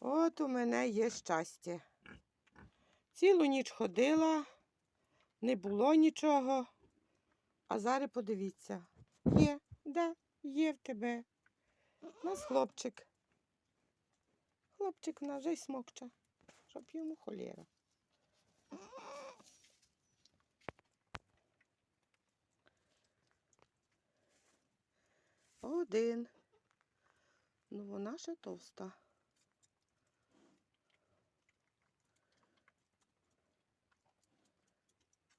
От у мене є щастя. Цілу ніч ходила, не було нічого. А зараз подивіться. Є, да, є в тебе. У нас хлопчик. Хлопчик в нас вже й смокче, щоб йому холєра. Один. Ну, вона ще товста.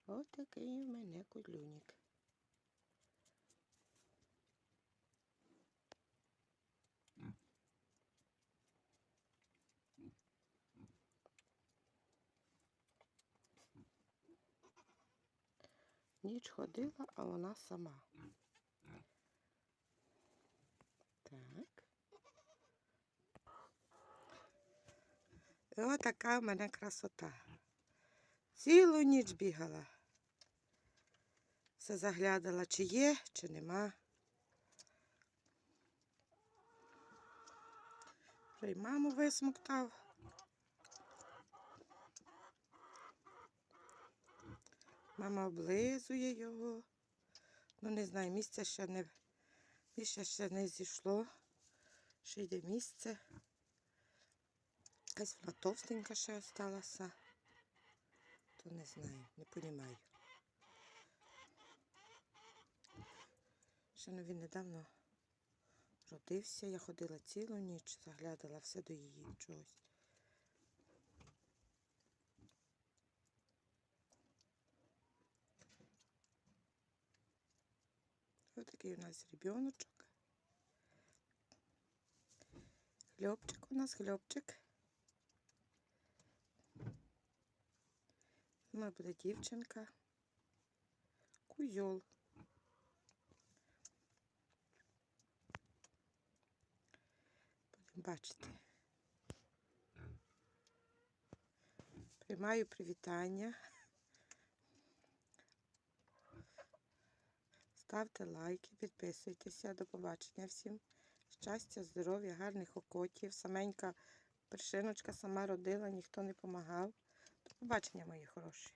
Ось такий у мене кудлюнік. Ніч ходила, а вона сама. Так. Ось в мене красота. Цілу ніч бігала. Все заглядала, чи є, чи нема. Вже й маму висмоктав. Мама облизує його. Ну, не знаю, місце ще не, місце ще не зійшло. Ще йде місце. Якась вона товстенька ще осталася. То не знаю, не понімаю. Ще ну, він недавно родився. Я ходила цілу ніч, заглядала все до її чогось. Ось такий у нас ребеночок. Хлопчик у нас, хлопчик. У мене буде дівчинка. Кузьол. Будемо бачити. Приймаю привітання. Ставте лайки, підписуйтеся. До побачення всім. Щастя, здоров'я, гарних окотів. Саменька пришиночка сама родила, ніхто не допомагав. До побачення, мої хороші.